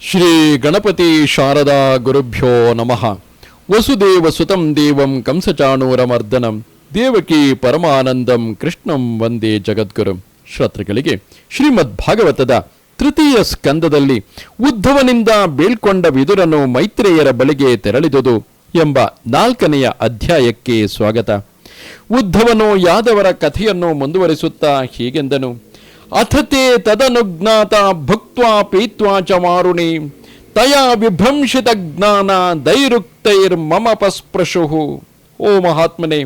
ಶ್ರೀ ಗಣಪತಿ ಶಾರದಾ ಗುರುಭ್ಯೋ ನಮಃ. ವಸುದೇವ ಸುತಂ ದೇವಂ ಕಂಸಚಾಣೂರಮರ್ದನಂ. ದೇವಕಿ ಪರಮಾನಂದಂ ಕೃಷ್ಣಂ ವಂದೇ ಜಗದ್ಗುರು. ಶ್ರೋತೃಗಳಿಗೆ ಶ್ರೀಮದ್ ಭಾಗವತದ ತೃತೀಯ ಸ್ಕಂದದಲ್ಲಿ ಉದ್ಧವನಿಂದ ಬೀಳ್ಕೊಂಡ ವಿದುರನು ಮೈತ್ರೇಯರ ಬಳಿಗೆ ತೆರಳಿದುದು ಎಂಬ ನಾಲ್ಕನೆಯ ಅಧ್ಯಾಯಕ್ಕೆ ಸ್ವಾಗತ. ಉದ್ಧವನು ಯಾದವರ ಕಥೆಯನ್ನು ಮುಂದುವರಿಸುತ್ತಾ ಹೀಗೆಂದನು. ಅಥತೆ ತದನುಜ್ಞಾತ ಭುಕ್ತ್ವಾ ಪೀತ್ವಾ ಚ ಮಾರುಣಿ ತಯಾ ವಿಭ್ರಂಶಿತ ಜ್ಞಾನ ದೈರುಕ್ತೈರ್ಮಮ ಪಸ್ಪೃಶು ಓ ಮಹಾತ್ಮನೆ,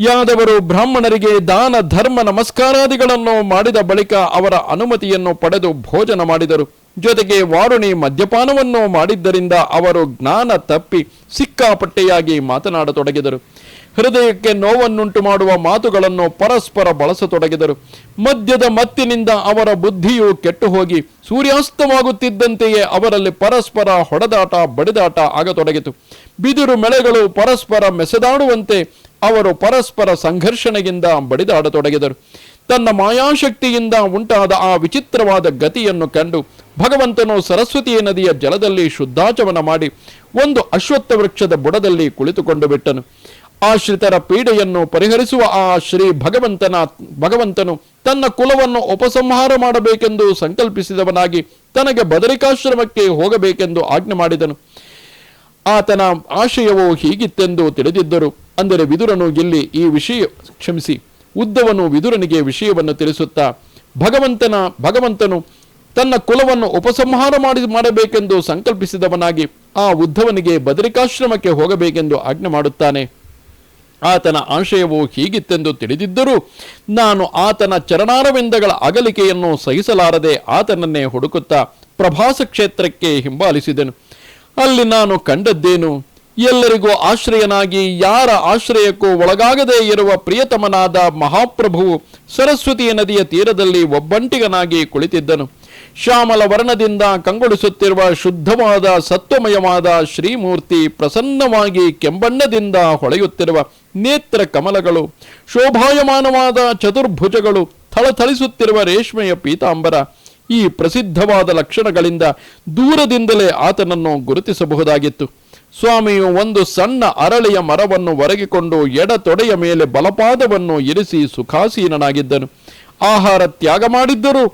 ಯಾದವರು ಬ್ರಾಹ್ಮಣರಿಗೆ ದಾನ, ಧರ್ಮ, ನಮಸ್ಕಾರಾದಿಗಳನ್ನು ಮಾಡಿದ ಬಳಿಕ ಅವರ ಅನುಮತಿಯನ್ನು ಪಡೆದು ಭೋಜನ ಮಾಡಿದರು. ಜೊತೆಗೆ ವಾರುಣಿ ಮದ್ಯಪಾನವನ್ನು ಮಾಡಿದ್ದರಿಂದ ಅವರು ಜ್ಞಾನ ತಪ್ಪಿ ಸಿಕ್ಕಾಪಟ್ಟೆಯಾಗಿ ಮಾತನಾಡತೊಡಗಿದರು. ಹೃದಯಕ್ಕೆ ನೋವನ್ನುಂಟು ಮಾಡುವ ಮಾತುಗಳನ್ನು ಪರಸ್ಪರ ಬಳಸತೊಡಗಿದರು. ಮದ್ಯದ ಮತ್ತಿನಿಂದ ಅವರ ಬುದ್ಧಿಯು ಕೆಟ್ಟು ಹೋಗಿ ಸೂರ್ಯಾಸ್ತವಾಗುತ್ತಿದ್ದಂತೆಯೇ ಅವರಲ್ಲಿ ಪರಸ್ಪರ ಹೊಡೆದಾಟ, ಬಡಿದಾಟ ಆಗತೊಡಗಿತು. ಬಿದಿರು ಮೆಳೆಗಳು ಪರಸ್ಪರ ಮೆಸೆದಾಡುವಂತೆ ಅವರು ಪರಸ್ಪರ ಸಂಘರ್ಷಣೆಯಿಂದ ಬಡಿದಾಡತೊಡಗಿದರು. ತನ್ನ ಮಾಯಾಶಕ್ತಿಯಿಂದ ಉಂಟಾದ ಆ ವಿಚಿತ್ರವಾದ ಗತಿಯನ್ನು ಕಂಡು ಭಗವಂತನು ಸರಸ್ವತಿ ನದಿಯ ಜಲದಲ್ಲಿ ಶುದ್ಧಾಚಮನ ಮಾಡಿ ಒಂದು ಅಶ್ವತ್ಥ ವೃಕ್ಷದ ಬುಡದಲ್ಲಿ ಕುಳಿತುಕೊಂಡು ಬಿಟ್ಟನು. ಆಶ್ರಿತರ ಪೀಡೆಯನ್ನು ಪರಿಹರಿಸುವ ಆ ಶ್ರೀ ಭಗವಂತನ ಭಗವಂತನು ತನ್ನ ಕುಲವನ್ನು ಉಪಸಂಹಾರ ಮಾಡಬೇಕೆಂದು ಸಂಕಲ್ಪಿಸಿದವನಾಗಿ ತನಗೆ ಬದರಿಕಾಶ್ರಮಕ್ಕೆ ಹೋಗಬೇಕೆಂದು ಆಜ್ಞೆ ಮಾಡಿದನು. ಆತನ ಆಶಯವು ಹೀಗಿತ್ತೆಂದು ತಿಳಿದಿದ್ದರು. ಅಂದರೆ ವಿದುರನು ಇಲ್ಲಿ ಈ ವಿಷಯ ಕ್ಷಮಿಸಿ, ಉದ್ದವನು ವಿದುರನಿಗೆ ವಿಷಯವನ್ನು ತಿಳಿಸುತ್ತಾ, ಭಗವಂತನ, ಭಗವಂತನು ತನ್ನ ಕುಲವನ್ನು ಉಪಸಂಹಾರ ಮಾಡಿ, ಮಾಡಬೇಕೆಂದು ಸಂಕಲ್ಪಿಸಿದವನಾಗಿ ಆ ಉದ್ಧವನಿಗೆ ಬದರಿಕಾಶ್ರಮಕ್ಕೆ ಹೋಗಬೇಕೆಂದು ಆಜ್ಞೆ ಮಾಡುತ್ತಾನೆ. ಆತನ ಆಶಯವು ಹೀಗಿತ್ತೆಂದು ತಿಳಿದಿದ್ದರೂ ನಾನು ಆತನ ಚರಣಾರವಿಂದಗಳ ಅಗಲಿಕೆಯನ್ನು ಸಹಿಸಲಾರದೆ ಆತನನ್ನೇ ಹುಡುಕುತ್ತಾ ಪ್ರಭಾಸ ಕ್ಷೇತ್ರಕ್ಕೆ ಹಿಂಬಾಲಿಸಿದೆನು. ಅಲ್ಲಿ ನಾನು ಕಂಡದ್ದೇನು? ಎಲ್ಲರಿಗೂ ಆಶ್ರಯನಾಗಿ ಯಾರ ಆಶ್ರಯಕ್ಕೂ ಒಳಗಾಗದೇ ಇರುವ ಪ್ರಿಯತಮನಾದ ಮಹಾಪ್ರಭುವು ಸರಸ್ವತಿ ನದಿಯ ತೀರದಲ್ಲಿ ಒಬ್ಬಂಟಿಗನಾಗಿ ಕುಳಿತಿದ್ದನು. ಶ್ಯಾಮಲ ವರ್ಣದಿಂದ ಕಂಗೊಳಿಸುತ್ತಿರುವ ಶುದ್ಧವಾದ ಸತ್ವಮಯವಾದ ಶ್ರೀಮೂರ್ತಿ ಪ್ರಸನ್ನವಾಗಿ ಕೆಂಬಣ್ಣದಿಂದ ಹೊಳೆಯುತ್ತಿರುವ ನೇತ್ರ ಕಮಲಗಳು, ಶೋಭಾಯಮಾನವಾದ ಚತುರ್ಭುಜಗಳು ಥಳಥಳಿಸುತ್ತಿರುವ ರೇಷ್ಮೆಯ ಪೀತಾಂಬರ, ಈ ಪ್ರಸಿದ್ಧವಾದ ಲಕ್ಷಣಗಳಿಂದ ದೂರದಿಂದಲೇ ಆತನನ್ನು ಗುರುತಿಸಬಹುದಾಗಿತ್ತು. ಸ್ವಾಮಿಯು ಒಂದು ಸಣ್ಣ ಅರಳಿಯ ಮರವನ್ನು ಒರಗಿಕೊಂಡು ಎಡ ತೊಡೆಯ ಮೇಲೆ ಬಲಪಾದವನ್ನು ಇರಿಸಿ ಸುಖಾಸೀನನಾಗಿದ್ದನು. ಆಹಾರ ತ್ಯಾಗ ಮಾಡಿದ್ದರೂ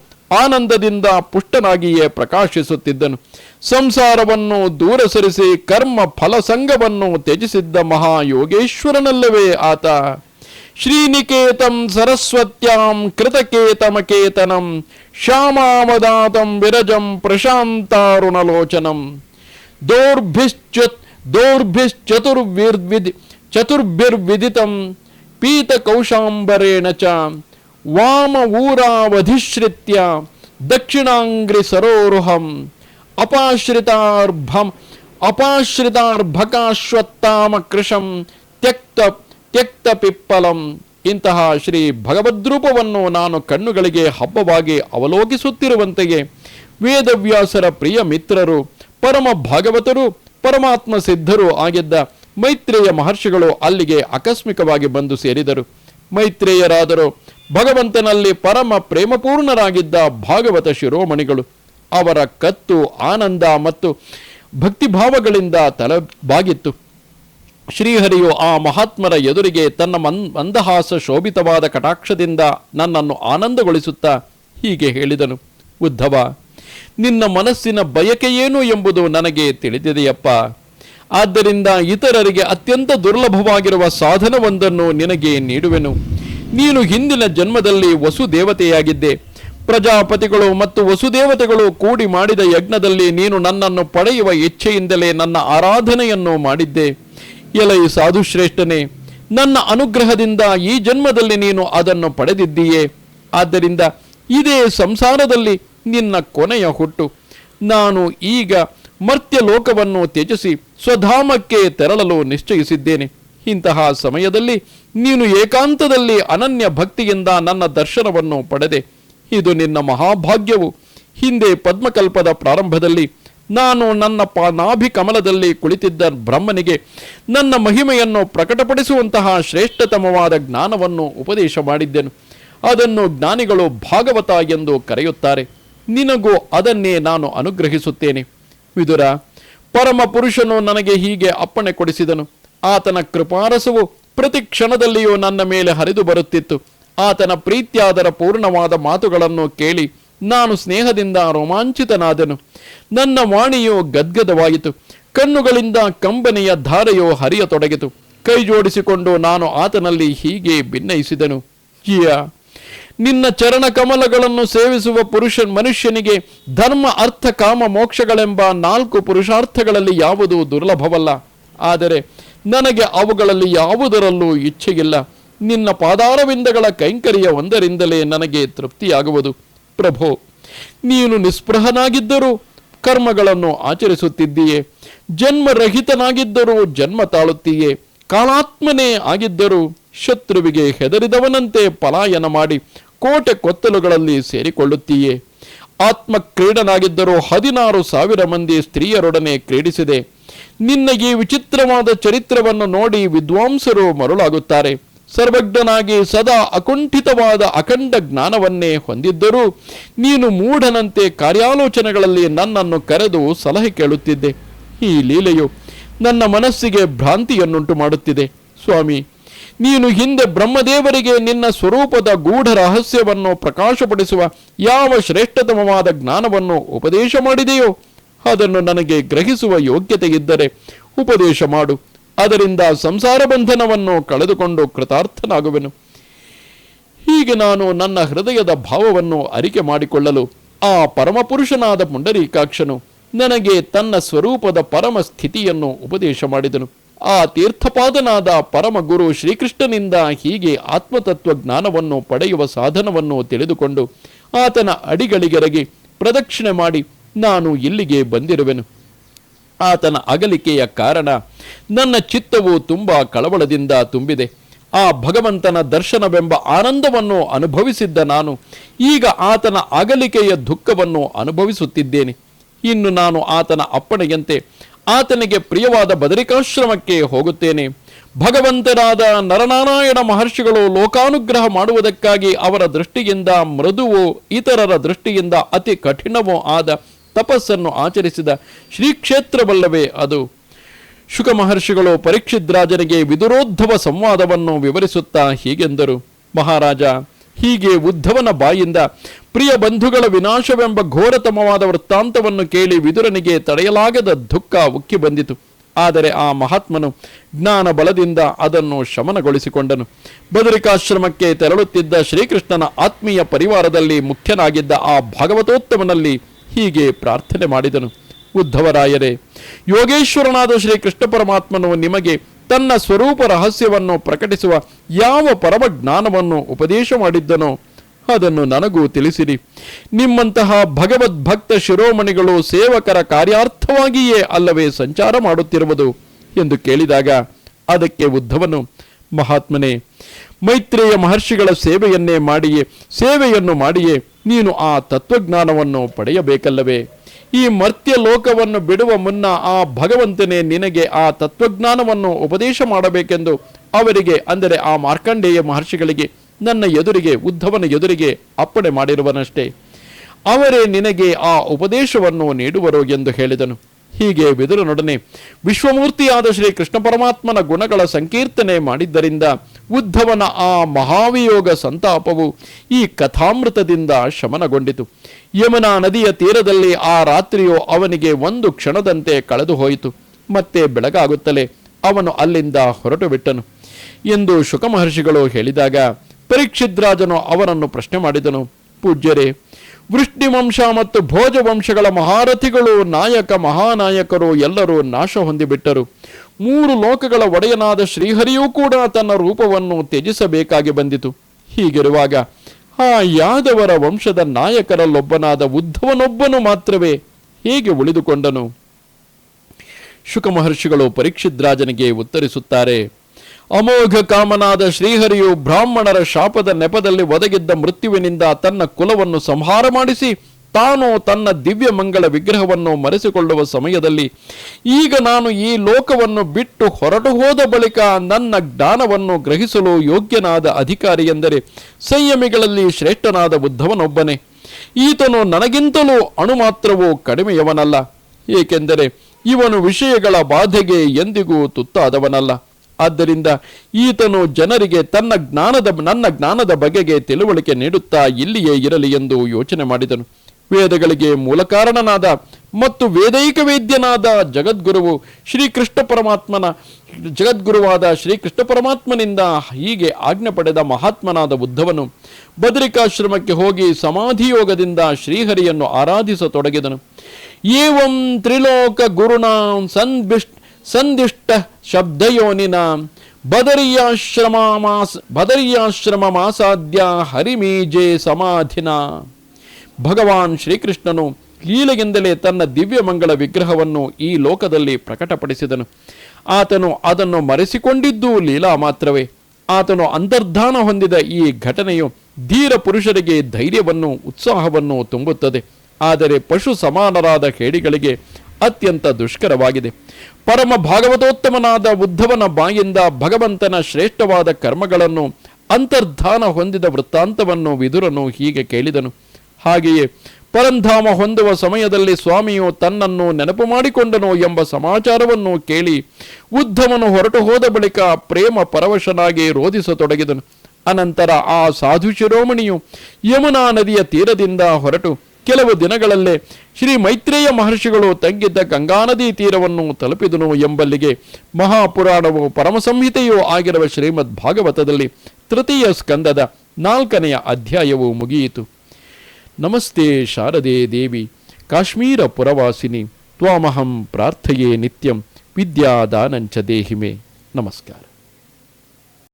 ಆನಂದದಿಂದ ಪುಷ್ಟನಾಗಿಯೇ ಪ್ರಕಾಶಿಸುತ್ತಿದ್ದನು. ಸಂಸಾರವನ್ನು ದೂರ ಸರಿಸಿ ಕರ್ಮ ಫಲಸಂಗವನ್ನು ತ್ಯಜಿಸಿದ್ದ ಮಹಾಯೋಗೇಶ್ವರನಲ್ಲವೇ ಆತ. ಶ್ರೀನಿಕೇತಂ ಸರಸ್ವತ್ಯಾಂ ಕೃತಕೇತಮಕೇತನಂ ಶ್ಯಾಮಾವದಾತಂ ವಿರಜಂ ಪ್ರಶಾಂತಾರುಣಲೋಚನಂ. ದೌರ್ಭಿಶ್ಚತ್ ದೌರ್ಭಿಶ್ಚತುರ್ವಿರ್ವಿಧಿ ಚತುರ್ಭಿರ್ವಿದಿತಂ ಪೀತಕೌಶಾಂಬರೇಣ ಚ. ವಾಮ ಊರಾವಧಿಶ್ರಿತ್ಯ ದಕ್ಷಿಣಾಂಗ್ರಿ ಸರೋರುಹಂ ಅಪಾಶ್ರಿತಾರ್ಭಂ ಅಪಾಶ್ರಿತಾರ್ಭಕಾಶ್ವತ್ಥಾಮ ಕೃಶಂ ತ್ಯಕ್ತ ತ್ಯಕ್ತ ಪಿಪ್ಪಲಂ. ಇಂತಹ ಶ್ರೀ ಭಗವದ್ರೂಪವನ್ನು ನಾನು ಕಣ್ಣುಗಳಿಗೆ ಹಬ್ಬವಾಗಿ ಅವಲೋಕಿಸುತ್ತಿರುವಂತೆಯೇ ವೇದವ್ಯಾಸರ ಪ್ರಿಯ ಮಿತ್ರರು, ಪರಮ ಭಾಗವತರು, ಪರಮಾತ್ಮ ಸಿದ್ಧರು ಆಗಿದ್ದ ಮೈತ್ರೇಯ ಮಹರ್ಷಿಗಳು ಅಲ್ಲಿಗೆ ಆಕಸ್ಮಿಕವಾಗಿ ಬಂದು ಸೇರಿದರು. ಮೈತ್ರೇಯರಾದರು. ಭಗವಂತನಲ್ಲಿ ಪರಮ ಪ್ರೇಮಪೂರ್ಣರಾಗಿದ್ದ ಭಾಗವತ ಶಿರೋಮಣಿಗಳು, ಅವರ ಕತ್ತು ಆನಂದ ಮತ್ತು ಭಕ್ತಿಭಾವಗಳಿಂದ ತಲೆಬಾಗಿತ್ತು ಶ್ರೀಹರಿಯು ಆ ಮಹಾತ್ಮರ ಎದುರಿಗೆ ತನ್ನ ಮನ್, ಮಂದಹಾಸ ಶೋಭಿತವಾದ ಕಟಾಕ್ಷದಿಂದ ನನ್ನನ್ನು ಆನಂದಗೊಳಿಸುತ್ತಾ ಹೀಗೆ ಹೇಳಿದನು. ಉದ್ಧವ, ನಿನ್ನ ಮನಸ್ಸಿನ ಬಯಕೆಯೇನು ಎಂಬುದು ನನಗೆ ತಿಳಿದಿದೆಯಪ್ಪ. ಆದ್ದರಿಂದ ಇತರರಿಗೆ ಅತ್ಯಂತ ದುರ್ಲಭವಾಗಿರುವ ಸಾಧನವೊಂದನ್ನು ನಿನಗೆ ನೀಡುವೆನು. ನೀನು ಹಿಂದಿನ ಜನ್ಮದಲ್ಲಿ ವಸುದೇವತೆಯಾಗಿದ್ದೆ. ಪ್ರಜಾಪತಿಗಳು ಮತ್ತು ವಸುದೇವತೆಗಳು ಕೂಡಿ ಮಾಡಿದ ಯಜ್ಞದಲ್ಲಿ ನೀನು ನನ್ನನ್ನು ಪಡೆಯುವ ಇಚ್ಛೆಯಿಂದಲೇ ನನ್ನ ಆರಾಧನೆಯನ್ನು ಮಾಡಿದ್ದೆ. ಎಲೈ ಸಾಧುಶ್ರೇಷ್ಠನೇ, ನನ್ನ ಅನುಗ್ರಹದಿಂದ ಈ ಜನ್ಮದಲ್ಲಿ ನೀನು ಅದನ್ನು ಪಡೆದಿದ್ದೀಯೇ. ಆದ್ದರಿಂದ ಇದೇ ಸಂಸಾರದಲ್ಲಿ ನಿನ್ನ ಕೊನೆಯ ಹುಟ್ಟು. ನಾನು ಈಗ ಮರ್ತ್ಯ ಲೋಕವನ್ನು ತ್ಯಜಿಸಿ ಸ್ವಧಾಮಕ್ಕೆ ತೆರಳಲು ನಿಶ್ಚಯಿಸಿದ್ದೇನೆ. ಇಂತಹ ಸಮಯದಲ್ಲಿ ನೀನು ಏಕಾಂತದಲ್ಲಿ ಅನನ್ಯ ಭಕ್ತಿಯಿಂದ ನನ್ನ ದರ್ಶನವನ್ನು ಪಡೆದೆ. ಇದು ನಿನ್ನ ಮಹಾಭಾಗ್ಯವು. ಹಿಂದೆ ಪದ್ಮಕಲ್ಪದ ಪ್ರಾರಂಭದಲ್ಲಿ ನಾನು ನನ್ನ ಪಾನಾಭಿ ಕಮಲದಲ್ಲಿ ಕುಳಿತಿದ್ದ ಬ್ರಹ್ಮನಿಗೆ ನನ್ನ ಮಹಿಮೆಯನ್ನು ಪ್ರಕಟಪಡಿಸುವಂತಹ ಶ್ರೇಷ್ಠತಮವಾದ ಜ್ಞಾನವನ್ನು ಉಪದೇಶ ಮಾಡಿದ್ದೆನು. ಅದನ್ನು ಜ್ಞಾನಿಗಳು ಭಾಗವತ ಎಂದು ಕರೆಯುತ್ತಾರೆ. ನಿನಗೂ ಅದನ್ನೇ ನಾನು ಅನುಗ್ರಹಿಸುತ್ತೇನೆ. ವಿದುರ, ಪರಮ ಪುರುಷನು ನನಗೆ ಹೀಗೆ ಅಪ್ಪಣೆ ಕೊಡಿಸಿದನು. ಆತನ ಕೃಪಾರಸವು ಪ್ರತಿ ಕ್ಷಣದಲ್ಲಿಯೂ ನನ್ನ ಮೇಲೆ ಹರಿದು ಬರುತ್ತಿತ್ತು. ಆತನ ಪ್ರೀತ್ಯಾದರ ಪೂರ್ಣವಾದ ಮಾತುಗಳನ್ನು ಕೇಳಿ ನಾನು ಸ್ನೇಹದಿಂದ ರೋಮಾಂಚಿತನಾದೆನು. ನನ್ನ ವಾಣಿಯು ಗದ್ಗದವಾಯಿತು. ಕಣ್ಣುಗಳಿಂದ ಕಂಬನಿಯ ಧಾರೆಯು ಹರಿಯತೊಡಗಿತು. ಕೈ ಜೋಡಿಸಿಕೊಂಡು ನಾನು ಆತನಲ್ಲಿ ಹೀಗೆ ಭಿನ್ನಯಿಸಿದನು ಜಿಯ ನಿನ್ನ ಚರಣ ಕಮಲಗಳನ್ನು ಸೇವಿಸುವ ಪುರುಷ ಮನುಷ್ಯನಿಗೆ ಧರ್ಮ, ಅರ್ಥ, ಕಾಮ, ಮೋಕ್ಷಗಳೆಂಬ ನಾಲ್ಕು ಪುರುಷಾರ್ಥಗಳಲ್ಲಿ ಯಾವುದೂ ದುರ್ಲಭವಲ್ಲ. ಆದರೆ ನನಗೆ ಅವುಗಳಲ್ಲಿ ಯಾವುದರಲ್ಲೂ ಇಚ್ಛೆಯಿಲ್ಲ. ನಿನ್ನ ಪಾದಾರವಿಂದಗಳ ಕೈಂಕರ್ಯ ಒಂದರಿಂದಲೇ ನನಗೆ ತೃಪ್ತಿಯಾಗುವುದು. ಪ್ರಭೋ, ನೀನು ನಿಸ್ಪೃಹನಾಗಿದ್ದರೂ ಕರ್ಮಗಳನ್ನು ಆಚರಿಸುತ್ತಿದ್ದೀಯೇ. ಜನ್ಮರಹಿತನಾಗಿದ್ದರೂ ಜನ್ಮ ತಾಳುತ್ತೀಯೇ. ಕಾಲಾತ್ಮನೇ ಆಗಿದ್ದರೂ ಶತ್ರುವಿಗೆ ಹೆದರಿದವನಂತೆ ಪಲಾಯನ ಮಾಡಿ ಕೋಟೆ ಕೊತ್ತಲುಗಳಲ್ಲಿ ಸೇರಿಕೊಳ್ಳುತ್ತೀಯೇ. ಆತ್ಮ ಕ್ರೀಡನಾಗಿದ್ದರೂ ಹದಿನಾರು ಸಾವಿರ ಮಂದಿ ಸ್ತ್ರೀಯರೊಡನೆ ಕ್ರೀಡಿಸಿದೆ. ನಿನ್ನ ಈ ವಿಚಿತ್ರವಾದ ಚರಿತ್ರವನ್ನು ನೋಡಿ ವಿದ್ವಾಂಸರು ಮರುಳಾಗುತ್ತಾರೆ. ಸರ್ವಜ್ಞನಾಗಿ ಸದಾ ಅಕುಂಠಿತವಾದ ಅಖಂಡ ಜ್ಞಾನವನ್ನೇ ಹೊಂದಿದ್ದರೂ ನೀನು ಮೂಢನಂತೆ ಕಾರ್ಯಾಲೋಚನೆಗಳಲ್ಲಿ ನನ್ನನ್ನು ಕರೆದು ಸಲಹೆ ಕೇಳುತ್ತಿದ್ದೆ. ಈ ಲೀಲೆಯು ನನ್ನ ಮನಸ್ಸಿಗೆ ಭ್ರಾಂತಿಯನ್ನುಂಟು ಮಾಡುತ್ತಿದೆ. ಸ್ವಾಮಿ, ನೀನು ಹಿಂದೆ ಬ್ರಹ್ಮದೇವರಿಗೆ ನಿನ್ನ ಸ್ವರೂಪದ ಗೂಢ ರಹಸ್ಯವನ್ನು ಪ್ರಕಾಶಪಡಿಸುವ ಯಾವ ಶ್ರೇಷ್ಠತಮವಾದ ಜ್ಞಾನವನ್ನು ಉಪದೇಶ ಮಾಡಿದೆಯೋ ಅದನ್ನು ನನಗೆ ಗ್ರಹಿಸುವ ಯೋಗ್ಯತೆ ಇದ್ದರೆ ಉಪದೇಶ ಮಾಡು. ಅದರಿಂದ ಸಂಸಾರ ಬಂಧನವನ್ನು ಕಳೆದುಕೊಂಡು ಕೃತಾರ್ಥನಾಗುವೆನು. ಹೀಗೆ ನಾನು ನನ್ನ ಹೃದಯದ ಭಾವವನ್ನು ಅರಿಕೆ ಮಾಡಿಕೊಳ್ಳಲು ಆ ಪರಮಪುರುಷನಾದ ಪುಂಡರೀಕಾಕ್ಷನು ನನಗೆ ತನ್ನ ಸ್ವರೂಪದ ಪರಮ ಸ್ಥಿತಿಯನ್ನು ಉಪದೇಶ ಮಾಡಿದನು. ಆ ತೀರ್ಥಪಾದನಾದ ಪರಮ ಗುರು ಶ್ರೀಕೃಷ್ಣನಿಂದ ಹೀಗೆ ಆತ್ಮತತ್ವ ಜ್ಞಾನವನ್ನು ಪಡೆಯುವ ಸಾಧನವನ್ನು ತಿಳಿದುಕೊಂಡು ಆತನ ಅಡಿಗಳಿಗೆರಗಿ ಪ್ರದಕ್ಷಿಣೆ ಮಾಡಿ ನಾನು ಇಲ್ಲಿಗೆ ಬಂದಿರುವೆನು. ಆತನ ಅಗಲಿಕೆಯ ಕಾರಣ ನನ್ನ ಚಿತ್ತವು ತುಂಬ ಕಳವಳದಿಂದ ತುಂಬಿದೆ. ಆ ಭಗವಂತನ ದರ್ಶನವೆಂಬ ಆನಂದವನ್ನು ಅನುಭವಿಸಿದ್ದ ನಾನು ಈಗ ಆತನ ಅಗಲಿಕೆಯ ದುಃಖವನ್ನು ಅನುಭವಿಸುತ್ತಿದ್ದೇನೆ. ಇನ್ನು ನಾನು ಆತನ ಅಪ್ಪಣೆಯಂತೆ ಆತನಿಗೆ ಪ್ರಿಯವಾದ ಬದರಿಕಾಶ್ರಮಕ್ಕೆ ಹೋಗುತ್ತೇನೆ. ಭಗವಂತನಾದ ನರನಾರಾಯಣ ಮಹರ್ಷಿಗಳು ಲೋಕಾನುಗ್ರಹ ಮಾಡುವುದಕ್ಕಾಗಿ ಅವರ ದೃಷ್ಟಿಯಿಂದ ಮೃದುವೋ ಇತರರ ದೃಷ್ಟಿಯಿಂದ ಅತಿ ಕಠಿಣವೋ ಆದ ತಪಸ್ಸನ್ನು ಆಚರಿಸಿದ ಶ್ರೀಕ್ಷೇತ್ರವಲ್ಲವೇ ಅದು. ಶುಕ ಮಹರ್ಷಿಗಳು ಪರೀಕ್ಷಿದ್ರಾಜನಿಗೆ ವಿದುರೋದ್ಧವ ಸಂವಾದವನ್ನು ವಿವರಿಸುತ್ತಾ ಹೀಗೆಂದರು. ಮಹಾರಾಜ, ಹೀಗೆ ಉದ್ಧವನ ಬಾಯಿಂದ ಪ್ರಿಯ ಬಂಧುಗಳ ವಿನಾಶವೆಂಬ ಘೋರತಮವಾದ ವೃತ್ತಾಂತವನ್ನು ಕೇಳಿ ವಿದುರನಿಗೆ ತಡೆಯಲಾಗದ ದುಃಖ ಉಕ್ಕಿ ಬಂದಿತು. ಆದರೆ ಆ ಮಹಾತ್ಮನು ಜ್ಞಾನ ಬಲದಿಂದ ಅದನ್ನು ಶಮನಗೊಳಿಸಿಕೊಂಡನು. ಬದರಿಕಾಶ್ರಮಕ್ಕೆ ತೆರಳುತ್ತಿದ್ದ ಶ್ರೀಕೃಷ್ಣನ ಆತ್ಮೀಯ ಪರಿವಾರದಲ್ಲಿ ಮುಖ್ಯನಾಗಿದ್ದ ಆ ಭಾಗವತೋತ್ತಮನಲ್ಲಿ ಹೀಗೆ ಪ್ರಾರ್ಥನೆ ಮಾಡಿದನು. ಉದ್ಧವರಾಯರೇ, ಯೋಗೇಶ್ವರನಾದ ಶ್ರೀ ಕೃಷ್ಣ ಪರಮಾತ್ಮನು ನಿಮಗೆ ತನ್ನ ಸ್ವರೂಪ ರಹಸ್ಯವನ್ನು ಪ್ರಕಟಿಸುವ ಯಾವ ಪರಮ ಜ್ಞಾನವನ್ನು ಉಪದೇಶ ಮಾಡಿದ್ದನೋ ಅದನ್ನು ನನಗೂ ತಿಳಿಸಿರಿ. ನಿಮ್ಮಂತಹ ಭಗವದ್ಭಕ್ತ ಶಿರೋಮಣಿಗಳು ಸೇವಕರ ಕಾರ್ಯಾರ್ಥವಾಗಿಯೇ ಅಲ್ಲವೇ ಸಂಚಾರ ಮಾಡುತ್ತಿರುವುದು ಎಂದು ಕೇಳಿದಾಗ ಅದಕ್ಕೆ ಉದ್ಧವನು ಮಹಾತ್ಮನೇ, ಮೈತ್ರೇಯ ಮಹರ್ಷಿಗಳ ಸೇವೆಯನ್ನೇ ಮಾಡಿಯೇ, ಸೇವೆಯನ್ನು ಮಾಡಿಯೇ ನೀನು ಆ ತತ್ವಜ್ಞಾನವನ್ನು ಪಡೆಯಬೇಕಲ್ಲವೇ? ಈ ಮರ್ತ್ಯ ಲೋಕವನ್ನು ಬಿಡುವ ಮುನ್ನ ಆ ಭಗವಂತನೇ ನಿನಗೆ ಆ ತತ್ವಜ್ಞಾನವನ್ನು ಉಪದೇಶ ಮಾಡಬೇಕೆಂದು ಅವರಿಗೆ, ಅಂದರೆ ಆ ಮಾರ್ಕಂಡೇಯ ಮಹರ್ಷಿಗಳಿಗೆ, ನನ್ನ ಎದುರಿಗೆ, ಉದ್ಧವನ ಎದುರಿಗೆ ಅಪ್ಪಣೆ ಮಾಡಿರುವನಷ್ಟೇ. ಅವರೇ ನಿನಗೆ ಆ ಉಪದೇಶವನ್ನು ನೀಡುವರು ಎಂದು ಹೇಳಿದನು. ಹೀಗೆ ವಿದುರನೊಡನೆ ವಿಶ್ವಮೂರ್ತಿಯಾದ ಶ್ರೀ ಕೃಷ್ಣ ಪರಮಾತ್ಮನ ಗುಣಗಳ ಸಂಕೀರ್ತನೆ ಮಾಡಿದ್ದರಿಂದ ಉದ್ಧವನ ಆ ಮಹಾವಿಯೋಗ ಸಂತಾಪವು ಈ ಕಥಾಮೃತದಿಂದ ಶಮನಗೊಂಡಿತು. ಯಮುನಾ ನದಿಯ ತೀರದಲ್ಲಿ ಆ ರಾತ್ರಿಯು ಅವನಿಗೆ ಒಂದು ಕ್ಷಣದಂತೆ ಕಳೆದು ಹೋಯಿತು. ಮತ್ತೆ ಬೆಳಗಾಗುತ್ತಲೇ ಅವನು ಅಲ್ಲಿಂದ ಹೊರಟು ಬಿಟ್ಟನು. ಎಂದು ಶುಕ ಮಹರ್ಷಿಗಳು ಹೇಳಿದಾಗ ಪರೀಕ್ಷಿದ್ರಾಜನು ಅವರನ್ನು ಪ್ರಶ್ನೆ ಮಾಡಿದನು, ಪೂಜ್ಯರೇ ವೃಷ್ಣಿವಂಶ ಮತ್ತು ಭೋಜ ವಂಶಗಳ ಮಹಾರಥಿಗಳು, ನಾಯಕ, ಮಹಾನಾಯಕರು ಎಲ್ಲರೂ ನಾಶ ಹೊಂದಿಬಿಟ್ಟರು. ಮೂರು ಲೋಕಗಳ ಒಡೆಯನಾದ ಶ್ರೀಹರಿಯೂ ಕೂಡ ತನ್ನ ರೂಪವನ್ನು ತ್ಯಜಿಸಬೇಕಾಗಿ ಬಂದಿತು. ಹೀಗಿರುವಾಗ, ಆ ಯಾದವರ ವಂಶದ ನಾಯಕರಲ್ಲೊಬ್ಬನಾದ ಉದ್ಧವನೊಬ್ಬನು ಮಾತ್ರವೇ ಹೇಗೆ ಉಳಿದುಕೊಂಡನು. ಶುಕ ಮಹರ್ಷಿಗಳು ಪರೀಕ್ಷಿದ್ರಾಜನಿಗೆ ಉತ್ತರಿಸುತ್ತಾರೆ ಅಮೋಘ ಕಾಮನಾದ ಶ್ರೀಹರಿಯು ಬ್ರಾಹ್ಮಣರ ಶಾಪದ ನೆಪದಲ್ಲಿ ಒದಗಿದ್ದ ಮೃತ್ಯುವಿನಿಂದ ತನ್ನ ಕುಲವನ್ನು ಸಂಹಾರ ಮಾಡಿಸಿ ತಾನು ತನ್ನ ದಿವ್ಯ ಮಂಗಳ ವಿಗ್ರಹವನ್ನು ಮರೆಸಿಕೊಳ್ಳುವ ಸಮಯದಲ್ಲಿ ಈಗ ನಾನು ಈ ಲೋಕವನ್ನು ಬಿಟ್ಟು ಹೊರಟು ಹೋದ ಬಳಿಕ ನನ್ನ ಜ್ಞಾನವನ್ನು ಗ್ರಹಿಸಲು ಯೋಗ್ಯನಾದ ಅಧಿಕಾರಿ ಎಂದರೆ ಸಂಯಮಿಗಳಲ್ಲಿ ಶ್ರೇಷ್ಠನಾದ ಬುದ್ಧವನೊಬ್ಬನೇ. ಈತನು ನನಗಿಂತಲೂ ಅಣು ಮಾತ್ರವೂ ಕಡಿಮೆಯವನಲ್ಲ, ಏಕೆಂದರೆ ಇವನು ವಿಷಯಗಳ ಬಾಧೆಗೆ ಎಂದಿಗೂ ತುತ್ತಾದವನಲ್ಲ. ಆದ್ದರಿಂದ ಈತನು ಜನರಿಗೆ ತನ್ನ ಜ್ಞಾನದ, ನನ್ನ ಜ್ಞಾನದ ಬಗೆಗೆ ತಿಳುವಳಿಕೆ ನೀಡುತ್ತಾ ಇಲ್ಲಿಯೇ ಇರಲಿ ಎಂದು ಯೋಚನೆ ಮಾಡಿದನು. ವೇದಗಳಿಗೆ ಮೂಲ ಕಾರಣನಾದ ಮತ್ತು ವೇದೈಕ ವೇದ್ಯನಾದ ಜಗದ್ಗುರುವು ಶ್ರೀಕೃಷ್ಣ ಪರಮಾತ್ಮನ, ಜಗದ್ಗುರುವಾದ ಶ್ರೀಕೃಷ್ಣ ಪರಮಾತ್ಮನಿಂದ ಹೀಗೆ ಆಜ್ಞೆ ಪಡೆದ ಮಹಾತ್ಮನಾದ ಬುದ್ಧವನು ಬದರಿಕಾಶ್ರಮಕ್ಕೆ ಹೋಗಿ ಸಮಾಧಿಯೋಗದಿಂದ ಶ್ರೀಹರಿಯನ್ನು ಆರಾಧಿಸತೊಡಗಿದನು. ಏವಂ ತ್ರಿಲೋಕ ಗುರುನಾಂ ಸಂದಿಷ್ಟ ಸಂದಿಷ್ಟ ಶಬ್ದಯೋನಿನ ಬದರಿಯಾಶ್ರಮ ಮಾಸ ಬದರಿಯಾಶ್ರಮ ಮಾಸಾದ್ಯ ಹರಿಮೀಜೆ ಸಮಾಧಿನ. ಭಗವಾನ್ ಶ್ರೀಕೃಷ್ಣನು ಲೀಲೆಯಿಂದಲೇ ತನ್ನ ದಿವ್ಯ ಮಂಗಳ ವಿಗ್ರಹವನ್ನು ಈ ಲೋಕದಲ್ಲಿ ಪ್ರಕಟಪಡಿಸಿದನು. ಆತನು ಅದನ್ನು ಮರೆಸಿಕೊಂಡಿದ್ದು ಲೀಲಾ ಮಾತ್ರವೇ. ಆತನು ಅಂತರ್ಧಾನ ಹೊಂದಿದ ಈ ಘಟನೆಯು ಧೀರ ಪುರುಷರಿಗೆ ಧೈರ್ಯವನ್ನು, ಉತ್ಸಾಹವನ್ನು ತುಂಬುತ್ತದೆ. ಆದರೆ ಪಶು ಸಮಾನರಾದ ಹೇಡಿಗಳಿಗೆ ಅತ್ಯಂತ ದುಷ್ಕರವಾಗಿದೆ. ಪರಮ ಭಾಗವತೋತ್ತಮನಾದ ಉದ್ಧವನ ಬಾಯಿಂದ ಭಗವಂತನ ಶ್ರೇಷ್ಠವಾದ ಕರ್ಮಗಳನ್ನು ಅಂತರ್ಧಾನ ಹೊಂದಿದ ವೃತ್ತಾಂತವನ್ನು ವಿದುರನು ಹೀಗೆ ಕೇಳಿದನು. ಹಾಗೆಯೇ ಪರಂಧಾಮ ಹೊಂದುವ ಸಮಯದಲ್ಲಿ ಸ್ವಾಮಿಯು ತನ್ನನ್ನು ನೆನಪು ಮಾಡಿಕೊಂಡನು ಎಂಬ ಸಮಾಚಾರವನ್ನು ಕೇಳಿ ಉದ್ಧವನು ಹೊರಟು ಹೋದ ಬಳಿಕ ಪ್ರೇಮ ಪರವಶನಾಗಿ ರೋಧಿಸತೊಡಗಿದನು. ಅನಂತರ ಆ ಸಾಧು ಶಿರೋಮಣಿಯು ಯಮುನಾ ನದಿಯ ತೀರದಿಂದ ಹೊರಟು ಕೆಲವು ದಿನಗಳಲ್ಲೇ ಶ್ರೀ ಮೈತ್ರೇಯ ಮಹರ್ಷಿಗಳು ತಂಗಿದ್ದ ಗಂಗಾನದಿ ತೀರವನ್ನು ತಲುಪಿದನು ಎಂಬಲ್ಲಿಗೆ ಮಹಾಪುರಾಣವು ಪರಮಸಂಹಿತೆಯೂ ಆಗಿರುವ ಶ್ರೀಮದ್ ಭಾಗವತದಲ್ಲಿ ತೃತೀಯ ಸ್ಕಂದದ ನಾಲ್ಕನೆಯ ಅಧ್ಯಾಯವು ಮುಗಿಯಿತು. ನಮಸ್ತೆ ಶಾರದೆ ದೇವಿ, ಕಾಶ್ಮೀರ ಪುರವಾಸಿನಿ, ತ್ವಾಮಹಂ ಪ್ರಾರ್ಥಯೇ ನಿತ್ಯಂ ವಿದ್ಯಾದಾನಂಚ ದೇಹಿಮೆ. ನಮಸ್ಕಾರ.